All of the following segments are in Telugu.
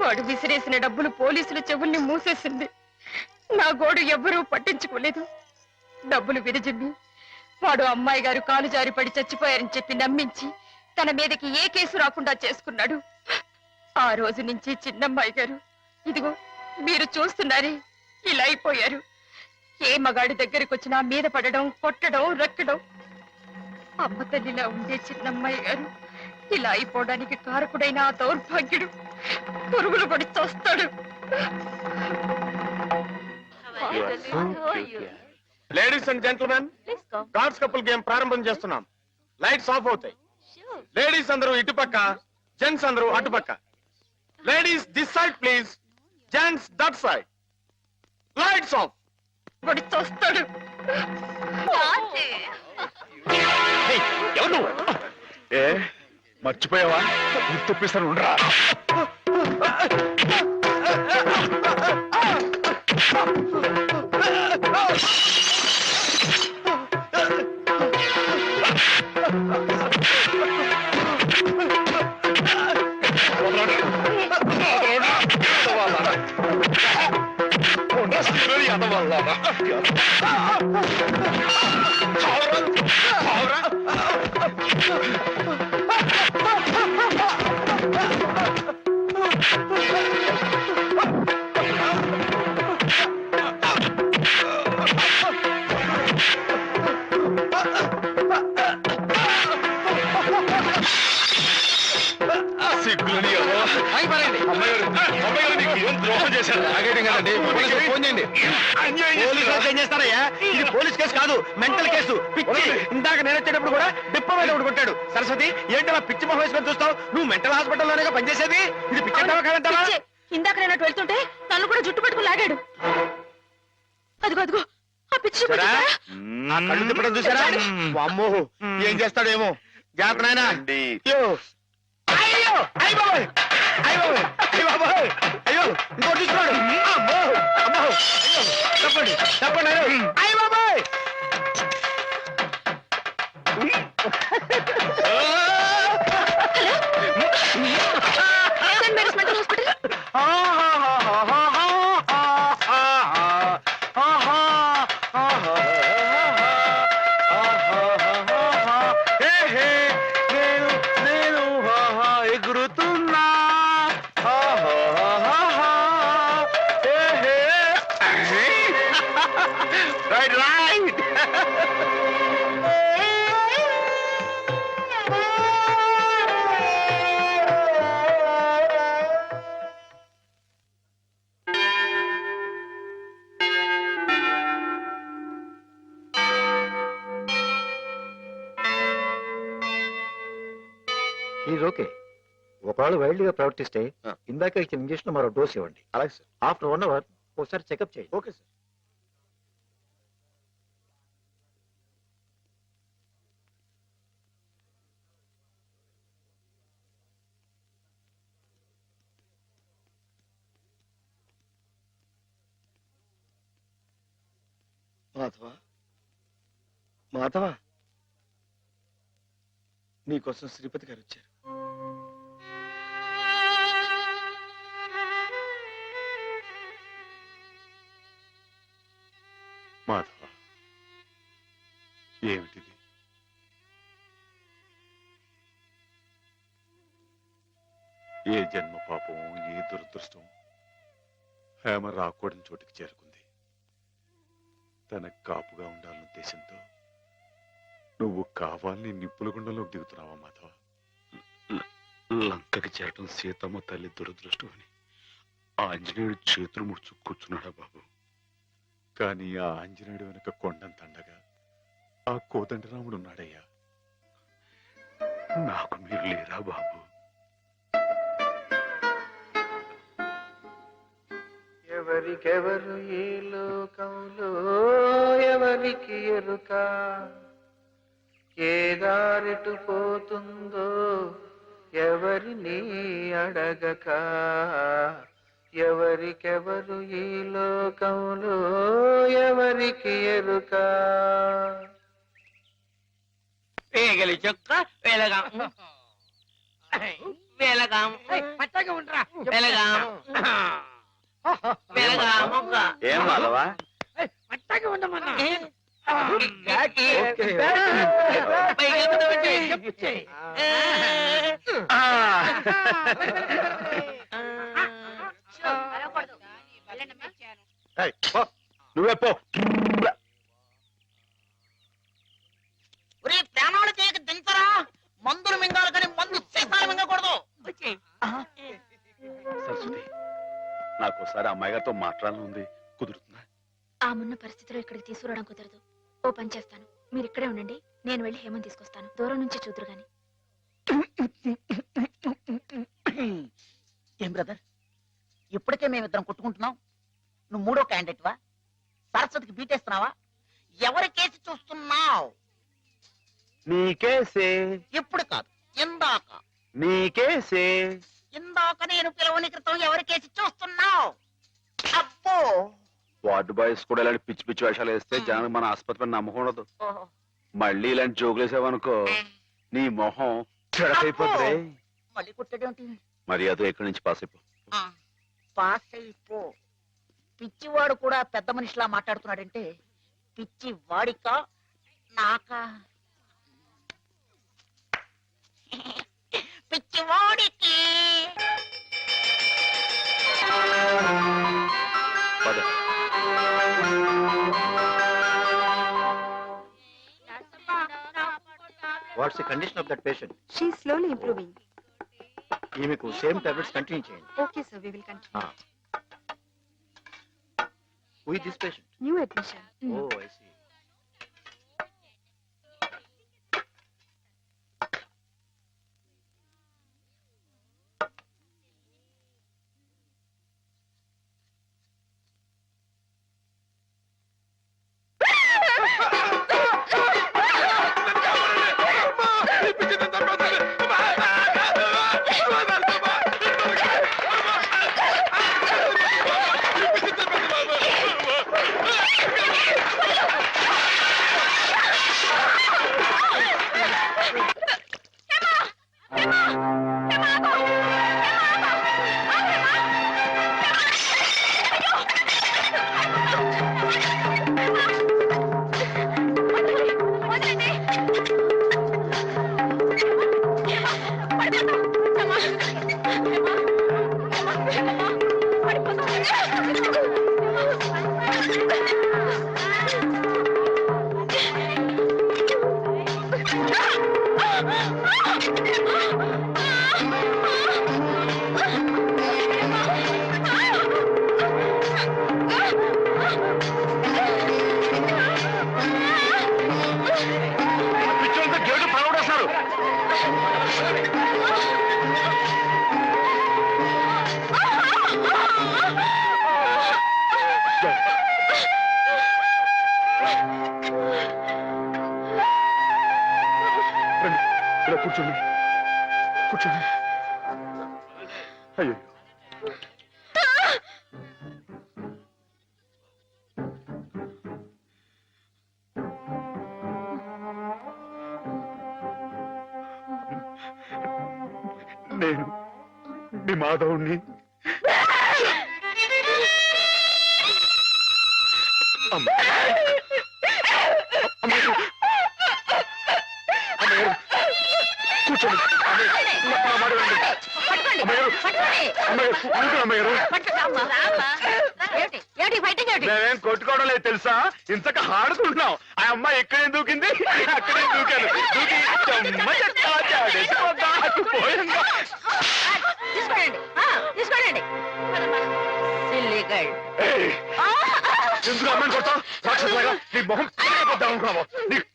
వాడు విసిరేసిన డబ్బులు పోలీసుల చెవుల్ని మూసేసింది. నా గోడు ఎవ్వరూ పట్టించుకోలేదు. డబ్బులు విరజిమ్మి వాడు అమ్మాయి గారు కాలు జారి పడి చచ్చిపోయారని చెప్పి నమ్మించి తన మీదకి ఏ కేసు రాకుండా చేసుకున్నాడు. ఆ రోజు నుంచి చిన్నమ్మాయి గారు ఇదిగో మీరు చూస్తున్నారే ఇలా అయిపోయారు. ఏ మగాడి దగ్గరికి వచ్చినా మీద పడడం కొట్టడం రక్కడం. అమ్మ తల్లిలా ఉండే చిన్నమ్మాయి గారు ఇలా అయిపోవడానికి కారకుడైన ఆ దౌర్భాగ్యుడు పురుగులు పడి చస్తాడు. Ladies and gentlemen cards couple game ప్రారంభం చేస్తున్నాం. లైట్స్ ఆఫ్ అవుతాయి. లేడీస్ అందరూ ఇటుపక్క జెంట్స్ అందరూ అటుపక్క ladies this side please gents that side lights off పడి చస్తాడు. ఎవరు ఏ? మర్చిపోయావా గుర్తుప్పిస్తాను ఉండరా సిగ్గులని సరస్వతి ఏంటి అలా పిచ్చి మొహం వేసుకొని చూస్తావు? నువ్వు మెంటల్ హాస్పిటల్లోనే పనిచేసేది? ఇది పిచ్చి కాదంటావా. ఇందాక నేను అటు వెళ్తుంటే నన్ను కూడా జుట్టు పట్టుకుని లాగాడు. అదిగో అదిగో. ఆ పిచ్చి కళ్ళు తిప్పడం చూసారా? అమ్మో ఏం చేస్తాడేమో? జాగ్రత్త నాయనా. అయ్యో. అయ్యో అయ్య బాబోయ్. అయ్య బాబోయ్. అయ్య బాబోయ్. అయ్యో. ఇంకోటి చూస్తున్నాడు. అమ్మో. అమ్మో. అయ్యో. తప్పండి తప్పండి అయ్యో అయ్య బాబోయ్ ఒకవేళ వైల్డ్గా ప్రవర్తిస్తే ఆ. ఇందాక ఇచ్చిన ఇంజక్షన్ మరో డోస్ ఇవ్వండి. అలాగే సార్. ఆఫ్టర్ వన్ అవర్ ఒకసారి చెకప్ చేయండి. Okay sir. మాధవ? మాధవ? నీకోసం శ్రీపతి గారు వచ్చారు. మాధవ. ఏమిటిది? ఏ జన్మ పాపం ఏ దురదృష్టం? హేమ రాకూడని చోటికి చేరుకుంది. తనకు కాపుగా ఉండాలన్న ఉద్దేశంతో నువ్వు కావాలని నిప్పుల గుండంలోకి దిగుతున్నావా మాధవ? లంకకి చేరటం సీతమ్మ తల్లి దురదృష్టం అని ఆంజనేయుడు చేతులు ముడుచు కూర్చున్నాడా బాబు? కానీ ఆ ఆంజనేయుడు వెనక కొండం తండగా ఆ కోదండరాముడు ఉన్నాడయ్యా. నాకు మీరు లేరా బాబు? ఎవరికెవరు ఈ లోకంలో ఎవరికి ఎరుక? ఏ దారిటు పోతుందో ఎవరిని అడగక? ఎవరికెవరు ఈ లోకంలో ఎవరికి ఎరుక? వేగలి చొక్క వెలగాం. వెలగాం. పచ్చగా ఉండరా. వెలగాం. వెలగాం ఏం మాధవా? పచ్చగా ఉండమన్నా. నువ్వే పో. ఒరే ప్రాణాలు చేయక దించరా మందులు మింగాలి కానీ మందు సీసాలు మింగకూడదు. సరస్వతి నాకు ఒకసారి అమ్మాయి గారితో మాట్లాడాలని ఉంది. కుదురుతుందా? ఆ మున్న పరిస్థితిలో ఇక్కడికి తీసుకురావడం కుదరదు. ఓ పని చేస్తాను. మీరు ఇక్కడే ఉండండి. నేను వెళ్ళి హేమని తీసుకొస్తాను. దూరం నుంచి చూదురు గాని. ఏం బ్రదర్? ఇప్పటికే మేమిద్దరం కొట్టుకుంటున్నాం. నువ్వు మూడో క్యాండిడేట్ వా? సరస్వతికి బీటేస్తున్నావా? ఎవరి కేసు చూస్తున్నావు? నీకేసే ఇప్పుడు కాదు ఇందాక. నీకేసే ఇందాక నేను పిలవని క్రితం ఎవరి కేసు చూస్తున్నావు? అబ్బో! వార్డు బాయ్స్ కూడా ఇలాంటి పిచ్చి పిచ్చి వేషాలు వేస్తే జనానికి మన ఆసుపత్రి మీద నమ్మకం ఉండదు. ఓహో. మళ్ళీ ఇలాంటి జోకులు వేసావనుకో నీ మొహం చెడకైపోతుంది మళ్ళీ కుట్టడేమిటి? మర్యాద ఎక్కడి నుంచి పాస్ అయిపో. పాస్ అయిపో. పిచ్చివాడు కూడా పెద్ద మనిషిలా మాట్లాడుతున్నాడంటే పిచ్చి వాడిక నాకా? పిచ్చివాడికి. పద. What's the condition of that patient She is slowly improving. ఈమెకు సేమ్ టాబ్లెట్స్ కంటిన్యూ చేయండి. Okay, sir, we will continue. with this patient. New admission. Mm. Oh, I see. Emma! రండి ఏమిటి? మేమేం కొట్టుకోవడం లేదు తెలుసా? ఇంతక ఆడుకుంటున్నాం. ఆ అమ్మాయి ఎక్కడే దూకింది? అక్కడే దూకాను? దూకి పోయిందా పీకపోద్దాం అనుకున్నావు నీ కాళ్ళు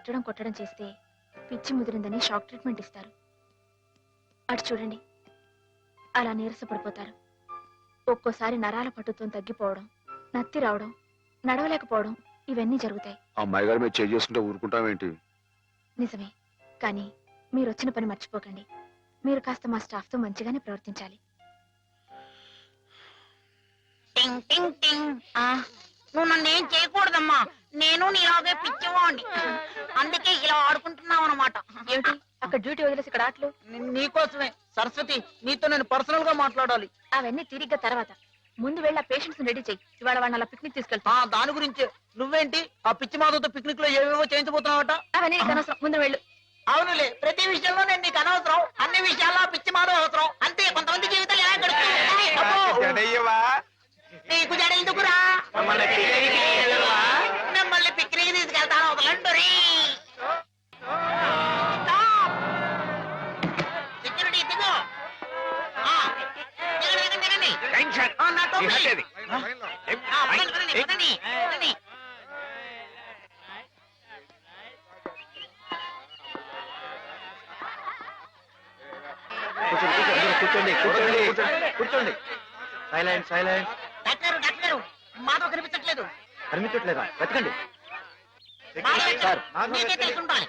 తిట్టడం కొట్టడం చేస్తే పిచ్చి ముదిరిందని షాక్ ట్రీట్మెంట్ ఇస్తారు. అటు చూడండి అలా నీరసపడిపోతారు. ఒక్కోసారి నరాల పట్టుతో తగ్గిపోవడం నత్తి రావడం నడవలేకపోవడం ఇవన్నీ జరుగుతాయి. అమ్మాయి గారు మీరు చేంజ్ చేసుకుంటే ఊరుకుంటామేంటి? నిజమే కానీ మీరు వచ్చిన పని మర్చిపోకండి. మీరు కాస్త మా స్టాఫ్తో మంచిగానే ప్రవర్తించాలి. టింగ్ టింగ్ టింగ్. ఆ, నువ్వు నన్ను ఏం చేయకూడదమ్మా? నేను నీలాగే పిచ్చివాణ్ణి అందుకే ఇలా ఆడుకుంటున్నావు అనమాట ఏమిటి? అక్కడ డ్యూటీ వదిలేసి ఇక్కడ ఆటలు? నీకోసమే సరస్వతి నీతో నేను పర్సనల్గా మాట్లాడాలి. అవన్నీ తిరిగ్గా తర్వాత. ముందు వెళ్ళి ఆ పేషెంట్స్ రెడీ చెయ్యి ఇవాళ వాళ్ళని అలా పిక్నిక్ తీసుకెళ్తా. ఆ దాని గురించే నువ్వేంటి? ఆ పిచ్చి మాధవతో పిక్నిక్లో ఏవేవో చేయించబోతున్నావట? అవన్నీ నీకు అనవసరం. ముందు వెళ్ళు. అవునులే ప్రతి విషయంలో నేను నీకు అనవసరం. అన్ని విషయాల్లో ఆ పిచ్చి మాధవ అవసరం. అంతే కొంతమంది జీవితాలు ఎలా గడుపుతాయి అబ్బో, నీకు జడ ఎందుకురా? మిమ్మల్ని పిక్నిక్ తీసుకెళ్తాను వదలండు రీ సెక్యూరిటీ దిగు ఆ, దిగండి, దిగండి, దిగండి. ఆ, నా టోపీ. ఆ, పదండి, పదండి, పదండి, పదండి. కూర్చోండి కూర్చోండి కూర్చోండి silent silent. Doctor doctor Madhav కనిపించట్లేదు. కనిపించట్లేదా? వెతకండి. సార్ మీకే తెలిసి ఉండాలి.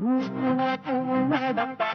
మీకే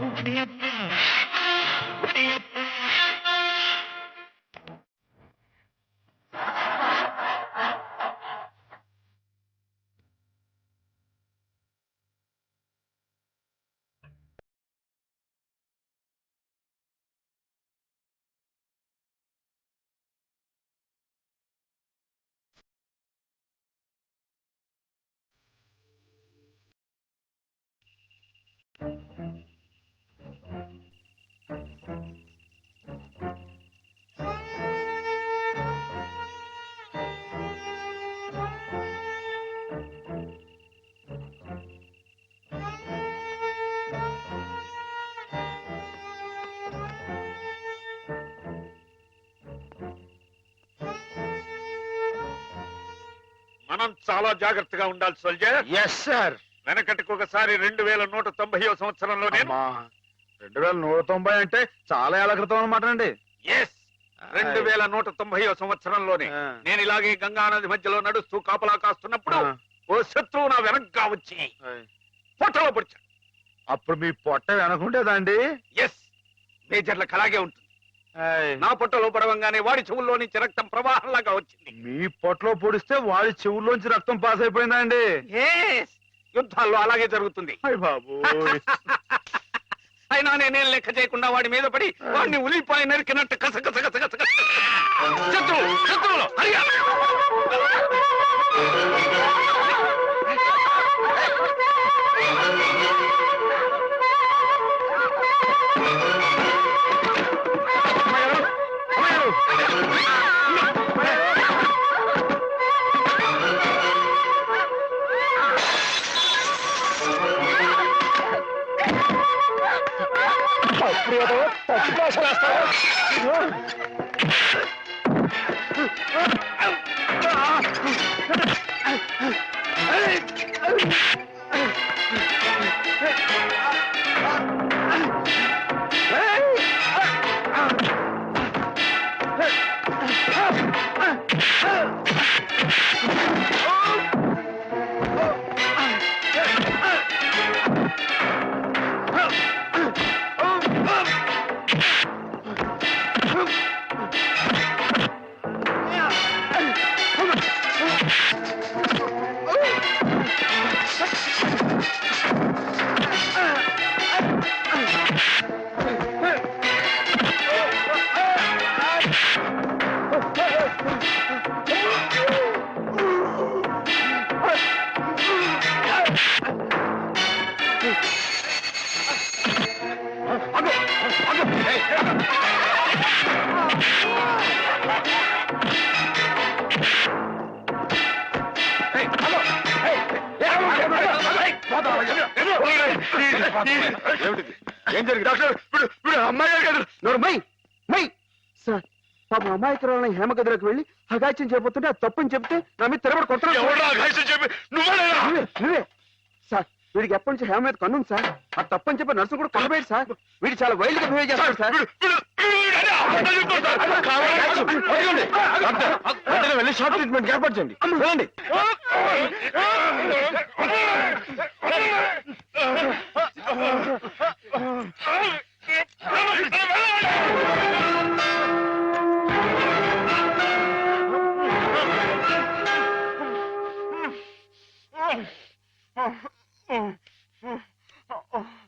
వెతకండి. తెలుసుండాలి మనం చాలా జాగ్రత్తగా ఉండాలి సోల్జర్ ఎస్ సార్ వెనకటికి ఒకసారి రెండు వేల నూట తొంభై సంవత్సరంలో నేను రెండు వేల నూట తొంభై అంటే చాలా ఏళ్ళ క్రితం అనమాట అండి. ఎస్ రెండు వేల నూట తొంభై సంవత్సరంలోనే. నేను ఇలాగే గంగా నది మధ్యలో నడుస్తూ కాపలా కాస్తున్నప్పుడు. ఓ శత్రువు నా వెనక్గా వచ్చి పొట్టలో పొడిచాడు. అప్పుడు మీ పొట్ట వెనకుండేదండి ఎస్ మేజర్లకు అలాగే ఉంటుంది నా పొట్టలో పడవంగానే వాడి చెవుల్లో నుంచి రక్తం ప్రవాహంలాగా వచ్చింది. మీ పొట్టలో పొడిస్తే వాడి చెవుల్లోంచి రక్తం పాస్ అయిపోయిందండి ఎస్ యుద్ధాల్లో అలాగే జరుగుతుంది. బాబు అయినా నేనేం లెక్క చేయకుండా వాడి మీద పడి వాడిని ఉలిపాయ నరికినట్టు కస కస కస కస కస. శత్రువు శత్రువులు ఏమిటిది? అగాచ్యం చేయబోతుంటే అది తప్పని చెప్తే నా మీద తిరగబడి కొట్టడం నువ్వే సార్ వీడికి ఎప్పటి నుంచి హేమ మీద కన్నుంది సార్ ఆ తప్పని చెప్పి నర్సు కూడా కొనబోయేది సార్ వీడు చాలా వైల్డ్గా బిహేవ్ చేస్తాడు సార్ వెళ్ళి షార్ట్ ట్రీట్మెంట్ ఏర్పాటు చేయండి వెళ్ళండి Oh, oh, oh, oh, oh.